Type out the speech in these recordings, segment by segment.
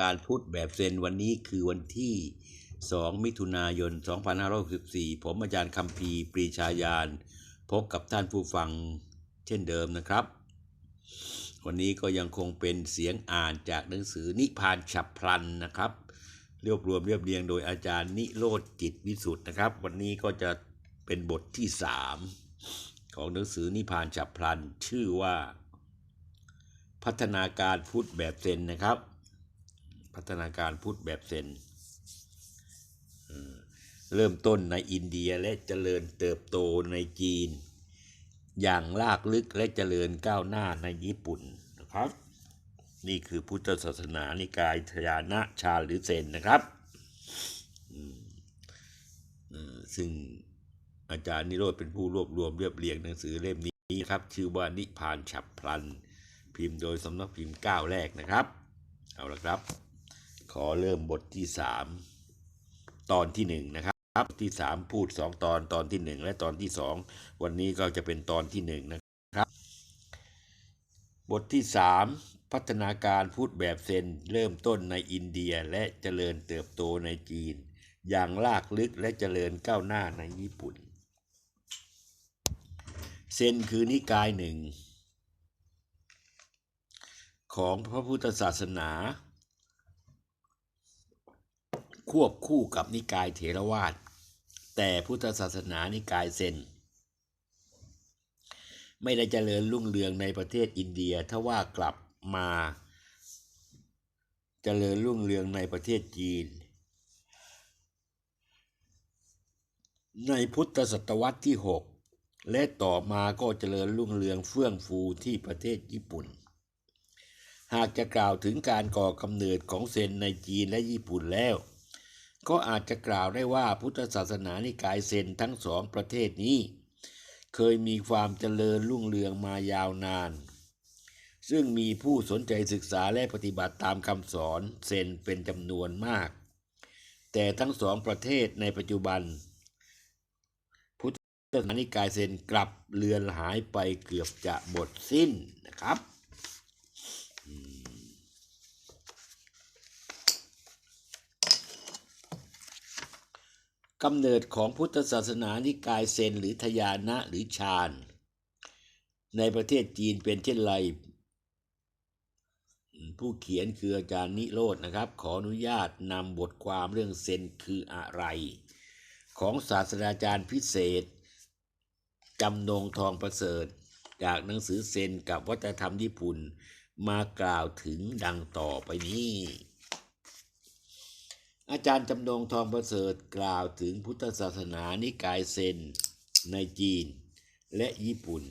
การพุทธแบบเซนวันนี้คือวันที่ 2 มิถุนายน 2564 ผมอาจารย์คำพีปรีชาญาณพบกับท่านผู้ฟังเช่นเดิมนะครับ วันนี้ก็ยังคงเป็นเสียงอ่านจากหนังสือนิพานฉับพลันนะครับรวบรวมเรียบเรียงโดยอาจารย์นิโรธจิตวิสุทธ์นะครับ วันนี้ก็จะเป็นบทที่3ของหนังสือนิพานฉับพลันชื่อว่า พัฒนาการพุทธแบบเซนนะครับ พัฒนาการพุทธแบบเซนเริ่มต้นในอินเดียและเจริญเติบโตในจีน อย่างลากลึกและเจริญก้าวหน้าในญี่ปุ่นนะครับ นี่คือพุทธศาสนานิกายทยานะชาหรือเซนนะครับซึ่งอาจารย์นิโรธเป็นผู้รวบรวมเรียบเรียงหนังสือเล่มนี้ครับ ชื่อว่านิพานฉับพลัน พิมพ์โดยสำนักพิมพ์ก้าวแรกนะครับ เอาละครับ ขอเริ่มบทที่สามตอนที่หนึ่งนะครับบทที่สามพูดสองตอนตอนที่หนึ่งและตอนที่สองวันนี้ก็จะเป็นตอนที่หนึ่งนะครับ บทที่สามพัฒนาการพูดแบบเซนเริ่มต้นในอินเดียและเจริญเติบโตในจีน อย่างลากลึกและเจริญก้าวหน้าในญี่ปุ่น เซนคือนิกายหนึ่งของพระพุทธศาสนา ควบคู่กับนิกายเถรวาท แต่พุทธศาสนานิกายเซนไม่ได้เจริญรุ่งเรืองในประเทศอินเดียถ้าว่ากลับมาเจริญรุ่งเรืองในประเทศจีน ในพุทธศตวรรษที่ 6 และต่อมาก็เจริญรุ่งเรืองเฟื่องฟูที่ประเทศญี่ปุ่น หากจะกล่าวถึงการก่อกำเนิดของเซนในจีนและญี่ปุ่นแล้ว ก็อาจจะกล่าวได้ว่าพุทธศาสนานิกายเซนทั้งสองประเทศนี้ เคยมีความเจริญรุ่งเรืองมายาวนาน ซึ่งมีผู้สนใจศึกษาและปฏิบัติตามคำสอนเซนเป็นจำนวนมาก แต่ทั้งสองประเทศในปัจจุบัน พุทธศาสนานิกายเซนกลับเลือนหายไปเกือบจะหมดสิ้นนะครับ กำเนิดของพุทธศาสนานิกายเซนหรือทยานะหรือฌานในประเทศจีนเป็นเช่นไร ผู้เขียนคืออาจารย์นิโรธนะครับ ขออนุญาตนำบทความเรื่องเซนคืออะไร ของศาสตราจารย์พิเศษ จำนงทองประเสริฐ จากหนังสือเซนกับวัฒนธรรมญี่ปุ่น มากล่าวถึงดังต่อไปนี้ อาจารย์จำนงทองประเสริฐกล่าวถึงพุทธศาสนานิกายเซนในจีนและญี่ปุ่น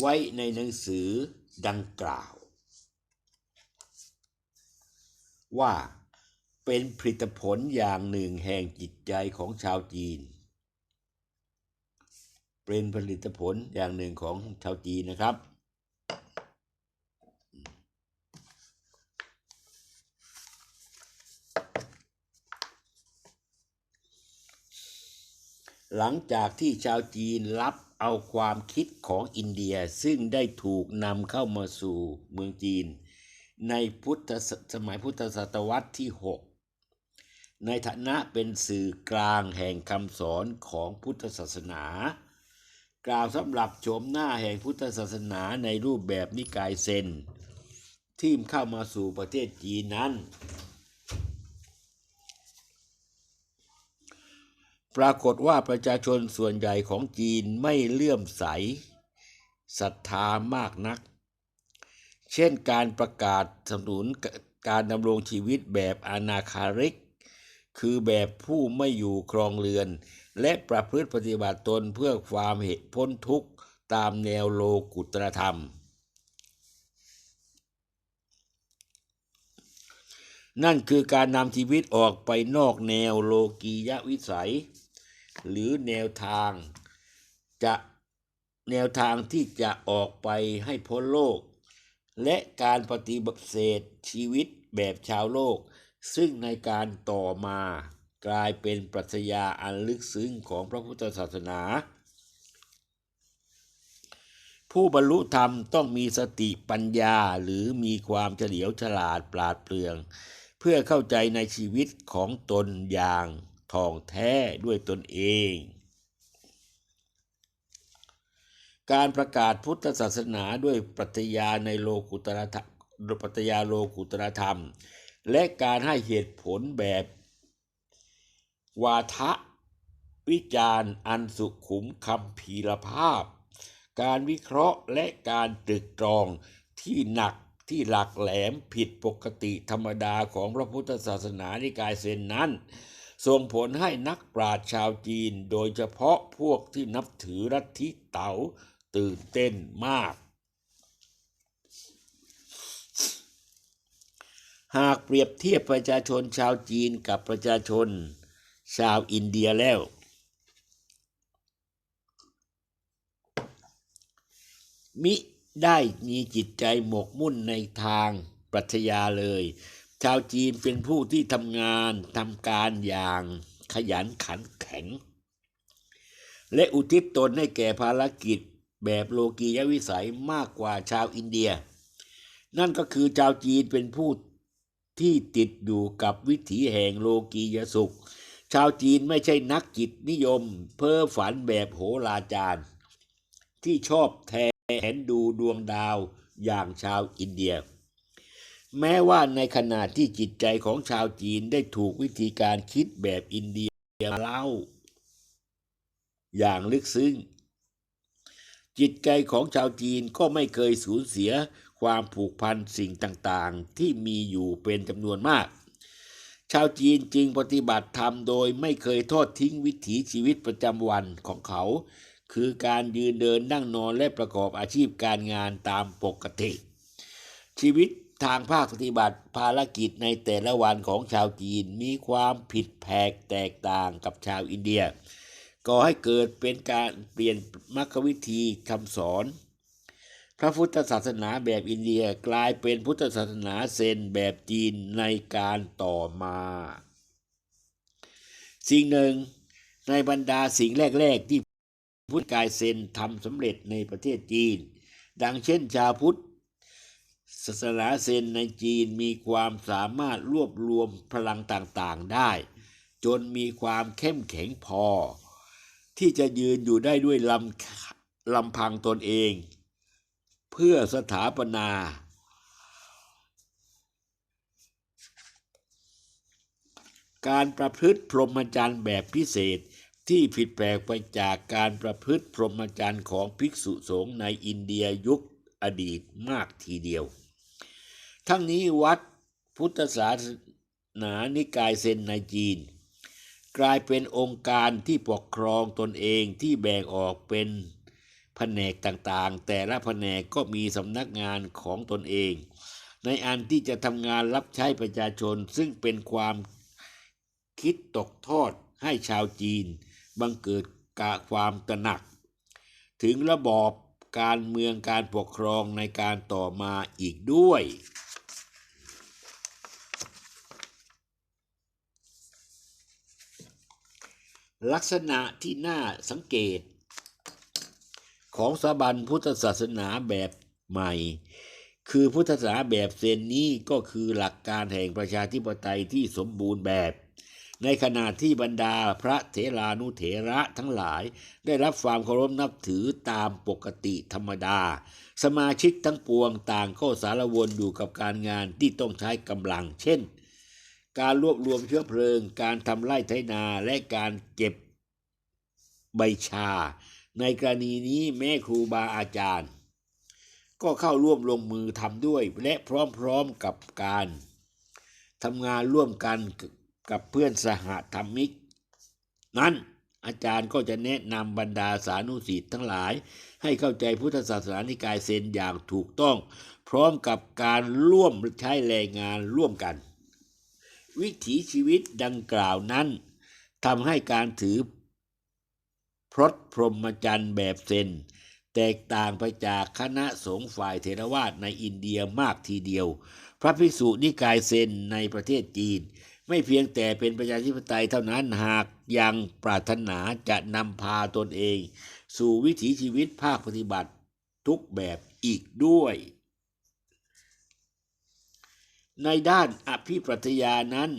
ไว้ในหนังสือดังกล่าว ว่าเป็นผลิตผลอย่างหนึ่งแห่งจิตใจของชาวจีน เป็นผลิตผลอย่างหนึ่งของชาวจีนนะครับ หลังจากที่ชาวจีนรับเอาความคิดของอินเดียซึ่งได้ถูกนำเข้ามาสู่เมืองจีน ในพุทธสมัยพุทธศตวรรษที่ 6 ในฐานะเป็นสื่อกลางแห่งคำสอนของพุทธศาสนา กล่าวสำหรับโฉมหน้าแห่งพุทธศาสนาในรูปแบบนิกายเซน ที่เข้ามาสู่ประเทศจีนนั้น ปรากฏว่าประชาชนส่วนใหญ่ของจีนไม่เลื่อมใสศรัทธามากนัก เช่นการประกาศสนุนการดำรงชีวิตแบบอนาคาริก คือแบบผู้ไม่อยู่ครองเรือน และประพฤติปฏิบัติตนเพื่อความเหตุพ้นทุกข์ตามแนวโลกุตรธรรม นั่นคือการนำชีวิตออกไปนอกแนวโลกียวิสัย หรือแนวทางจะแนวทางที่จะออกไปให้พ้นโลก และการปฏิบัติเสธชีวิตแบบชาวโลก ซึ่งในการต่อมากลายเป็นปรัชญาอันลึกซึ้งของพระพุทธศาสนา ผู้บรรลุธรรมต้องมีสติปัญญาหรือมีความเฉลียวฉลาดปราดเปรื่อง เพื่อเข้าใจในชีวิตของตนอย่างท่องแท้ด้วยตนเอง การประกาศพุทธศาสนาด้วยปรัชญาในโลกุตรธรรมปรัชญาโลกุตรธรรม และการให้เหตุผลแบบ วาทะ วิจารณ์อันสุขุมคำพีรภาพ การวิเคราะห์และการตรึกตรองที่หนักที่หลักแหลมผิดปกติธรรมดาของพระพุทธศาสนานิกายเซนนั้น ส่งผลให้นักปราชญ์ชาวจีนโดยเฉพาะพวกที่นับถือรัทธิเต๋าตื่นเต้นมาก หากเปรียบเทียบประชาชนชาวจีนกับประชาชนชาวอินเดียแล้ว มิได้มีจิตใจหมกมุ่นในทางปรัชญาเลย ชาวจีนเป็นผู้ที่ทำงานทำการอย่างขยันขันแข็ง และอุทิศตนให้แก่ภารกิจแบบโลกียวิสัยมากกว่าชาวอินเดีย นั่นก็คือชาวจีนเป็นผู้ ที่ติดอยู่กับวิถีแห่งโลกียสุข ชาวจีนไม่ใช่นักจิตนิยม เพ้อฝันแบบโหราจารย์ ที่ชอบแทนดูดวงดาวอย่างชาวอินเดีย แม้ว่าในขณะที่จิตใจของชาวจีนได้ถูกวิธีการคิดแบบอินเดียเล่า อย่างลึกซึ้งจิตใจของชาวจีนก็ไม่เคยสูญเสีย ความผูกพันสิ่งต่างๆ ที่มีอยู่เป็นจำนวนมาก ชาวจีนจึงปฏิบัติธรรมโดยไม่เคยทอดทิ้งวิถีชีวิตประจำวันของเขา คือการยืนเดินนั่งนอนและประกอบอาชีพการงานตามปกติ ชีวิตทางภาคปฏิบัติภารกิจในแต่ละวันของชาวจีนมีความผิดแผกแตกต่างกับชาวอินเดียก่อให้เกิดเป็นการเปลี่ยนมรรควิธีคำสอน พระพุทธศาสนาแบบอินเดียกลายเป็นพุทธศาสนาเซนแบบจีนในการต่อมา สิ่งหนึ่งในบรรดาสิ่งแรก ๆ ที่พุทธกายเซนทำสำเร็จในประเทศจีน ดังเช่นชาวพุทธศาสนาเซนในจีนมีความสามารถรวบรวมพลังต่างๆได้ จนมีความเข้มแข็งพอ ที่จะยืนอยู่ได้ด้วยลำลำพังตนเอง เพื่อสถาปนา การประพฤติพรหมจรรย์แบบพิเศษที่ผิดแปลกไปจากการประพฤติพรหมจรรย์ของภิกษุสงฆ์ในอินเดียยุคอดีตมากทีเดียว ทั้งนี้วัดพุทธศาสนานิกายเซนในจีน กลายเป็นองค์การที่ปกครองตนเองที่แบ่งออกเป็น แผนกต่างๆ แต่ละแผนกก็มีสำนักงานของตนเอง ในอันที่จะทำงานรับใช้ประชาชนซึ่งเป็นความคิดตกทอดให้ชาวจีน บังเกิดกาความตระหนัก ถึงระบอบการเมืองการปกครองในการต่อมาอีกด้วย ลักษณะที่น่าสังเกต ของสถาบันพุทธศาสนาแบบใหม่ คือพุทธศาสนาแบบเซนนี้ก็คือหลักการแห่งประชาธิปไตยที่สมบูรณ์แบบ ในขณะที่บรรดาพระเถรานุเถระทั้งหลาย ได้รับความเคารพนับถือตามปกติธรรมดา สมาชิกทั้งปวงต่างก็สารวนอยู่กับการงานที่ต้องใช้กำลัง เช่น การรวบรวมเชื้อเพลิง การทำไร่ไถนาและการเก็บใบชา ในกรณีนี้แม่ครูบาอาจารย์ ก็เข้าร่วมลงมือทำด้วย และพร้อมๆกับการทำงานร่วมกันกับเพื่อนสหธรรมิก นั้นอาจารย์ก็จะแนะนำบรรดาสานุสิทธ์ทั้งหลาย ให้เข้าใจพุทธศาสนานิกายเซนอย่างถูกต้อง พร้อมกับการร่วมใช้แรงงานร่วมกัน วิถีชีวิตดังกล่าวนั้นทำให้การถือ พรตพรหมจรรย์แบบเซนแตกต่างไปจากคณะสงฆ์ฝ่ายเทรวาสในอินเดียมากทีเดียว พระภิกษุนิกายเซนในประเทศจีน ไม่เพียงแต่เป็นประชาธิปไตยเท่านั้นหากยังปรารถนาจะนำพาตนเอง สู่วิถีชีวิตภาคปฏิบัติทุกแบบอีกด้วย ในด้านอภิปรัชญานั้น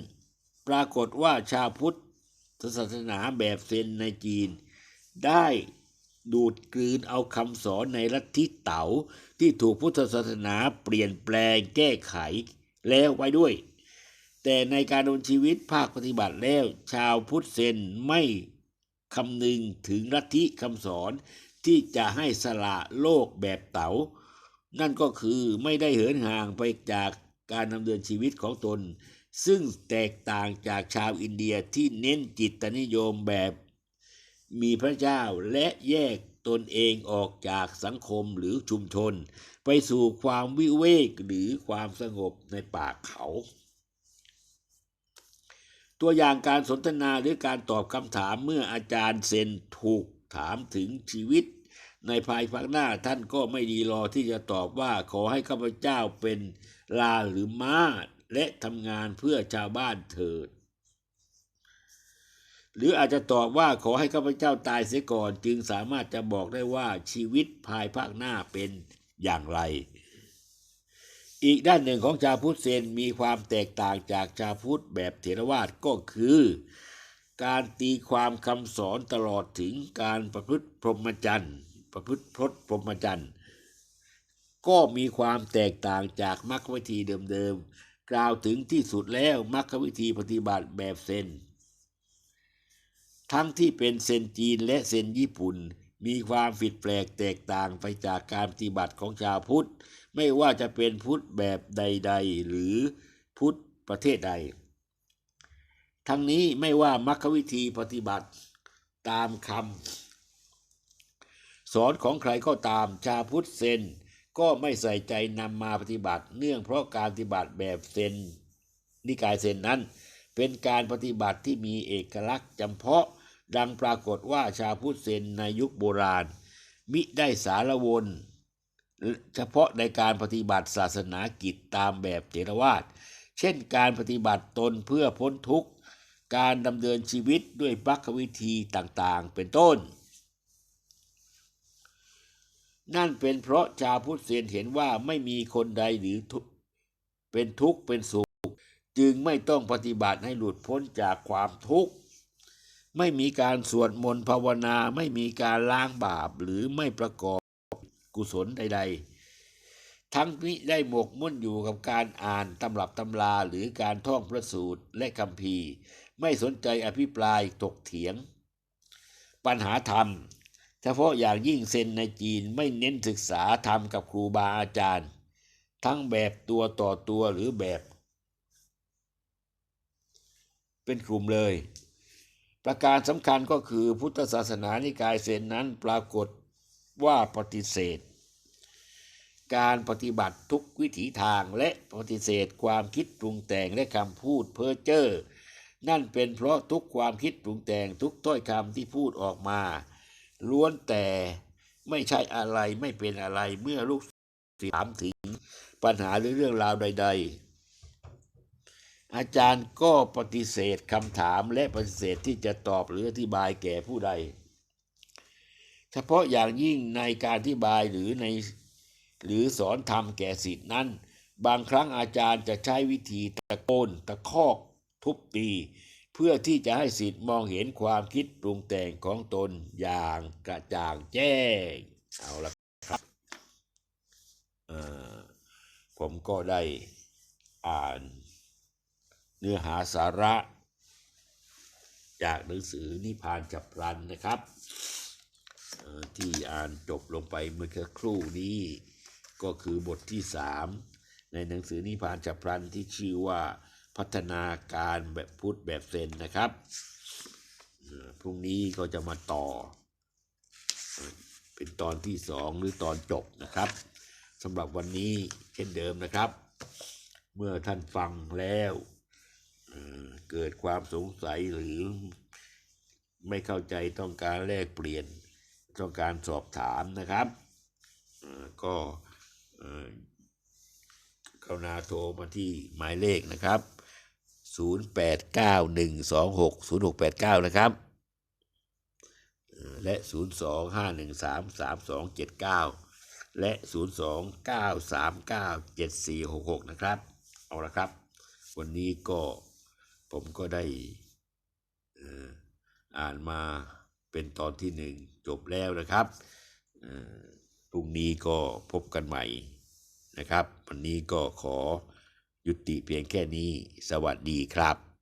ปรากฏว่าชาวพุทธศาสนาแบบเซนในจีน ได้ดูดกลืนเอาคำสอนในลัทธิเต๋าที่ถูกพุทธศาสนาเปลี่ยนแปลงแก้ไขแล้วไว้ด้วย แต่ในการดำเนินชีวิตภาคปฏิบัติแล้ว ชาวพุทธเซนไม่คำนึงถึงลัทธิคำสอนที่จะให้สละโลกแบบเต๋า นั่นก็คือไม่ได้เหินห่างไปจากการดำเนินชีวิตของตน ซึ่งแตกต่างจากชาวอินเดียที่เน้นจิตนิยมแบบ มีพระเจ้าและแยกตนเองออกจากสังคมหรือชุมชน ไปสู่ความวิเวกหรือความสงบในป่าเขา ตัวอย่างการสนทนาหรือการตอบคำถามเมื่ออาจารย์เซนถูกถามถึงชีวิต ในภายภาคหน้าท่านก็ไม่ดีรอที่จะตอบว่าขอให้ข้าพเจ้าเป็นลาหรือม้าและทำงานเพื่อชาวบ้านเถิด หรืออาจจะตอบว่าขอให้ข้าพเจ้าตายเสียก่อนจึงสามารถจะบอกได้ว่าชีวิตภายภาคหน้าเป็นอย่างไร อีกด้านหนึ่งของชาวพุทธเซนมีความแตกต่างจากชาวพุทธแบบเถรวาทก็คือ การตีความคำสอนตลอดถึงการประพฤติพรหมจรรย์ประพฤติพรตพรหมจรรย์ก็มีความแตกต่างจากมรรควิธีเดิมๆกล่าวถึงที่สุดแล้วมรรควิธีปฏิบัติแบบเซน ทั้งที่เป็นเซนจีนและเซนญี่ปุ่น มีความผิดแปลกแตกต่างไปจากการปฏิบัติของชาวพุทธ ไม่ว่าจะเป็นพุทธแบบใด ๆ หรือพุทธประเทศใด ทั้งนี้ไม่ว่ามรรควิธีปฏิบัติตามคำสอนของใครก็ตามชาวพุทธเซนก็ไม่ใส่ใจนำมาปฏิบัติ เนื่องเพราะการปฏิบัติแบบเซนนิกายเซนนั้น เป็นการปฏิบัติที่มีเอกลักษณ์จำเพาะ ดังปรากฏว่าชาวพุทธเซนในยุคโบราณ มิได้สารวนเฉพาะในการปฏิบัติศาสนากิจตามแบบเถรวาท เช่นการปฏิบัติตนเพื่อพ้นทุกข์ การดำเนินชีวิตด้วยมรรควิธีต่างๆ เป็นต้น นั่นเป็นเพราะชาวพุทธเซนเห็นว่าไม่มีคนใดหรือเป็นทุกข์เป็นสุข จึงไม่ต้องปฏิบัติให้หลุดพ้นจากความทุกข์ ไม่มีการสวดมนต์ภาวนาไม่มีการล้างบาปหรือไม่ประกอบกุศลใด ๆ ทั้งนี้ได้หมกมุ่นอยู่กับการอ่านตำรับตำราหรือการท่องพระสูตรและคำพีไม่สนใจอภิปรายถกเถียง ปัญหาธรรม เฉพาะอย่างยิ่งเซนในจีนไม่เน้นศึกษาธรรมกับครูบาอาจารย์ ทั้งแบบตัวต่อตัวหรือแบบ เป็นกลุ่มเลย ประการสำคัญก็คือพุทธศาสนานิกายเซนนั้นปรากฏว่าปฏิเสธ การปฏิบัติทุกวิถีทางและปฏิเสธความคิดปรุงแต่งและคำพูดเพ้อเจ้อนั่นเป็นเพราะทุกความคิดปรุงแต่งทุกถ้อยคำที่พูดออกมา ล้วนแต่ไม่ใช่อะไรไม่เป็นอะไรเมื่อลูกศิษย์ถามถึงปัญหาหรือเรื่องราวใด ๆ อาจารย์ก็ปฏิเสธคำถามและปฏิเสธที่จะตอบหรืออธิบายแก่ผู้ใด เฉพาะอย่างยิ่งในการอธิบายหรือในหรือสอนธรรมแก่ศิษย์นั้น บางครั้งอาจารย์จะใช้วิธีตะโกนตะคอกทุบตี เพื่อที่จะให้ศิษย์มองเห็นความคิดปรุงแต่งของตนอย่างกระจ่างแจ้งเอาละครับผมก็ได้อ่าน นื้อหาสาระ จากหนังสือนิพานจับพลันนะครับ ที่อ่านจบลงไปเมื่อครู่นี้ ก็คือบทที่สามในหนังสือนิพานจับพลันที่ชื่อว่าพัฒนาการแบบพุทธแบบเซนนะครับพรุ่งนี้ก็จะมาต่อเอ่อเป็นตอนที่สองหรือตอนจบนะครับสำหรับวันนี้เช่นเดิมนะครับ เมื่อท่านฟังแล้ว เเกิดความสงสัยหรือไม่เข้าใจต้องการแลกเปลี่ยนต้องการสอบถามนะครับก็เอ่อกรุณาโทรมาที่หมายเลขนะครับ 0891260689 นะครับเอ่อและ 025133279 และ 029397466 นะครับ เอาละครับ วันนี้ก็ ผมก็ได้อ่านมาเป็นตอนที่หนึ่งจบแล้วนะครับพรุ่งนี้ก็พบกันใหม่นะครับ วันนี้ก็ขอยุติเพียงแค่นี้สวัสดีครับ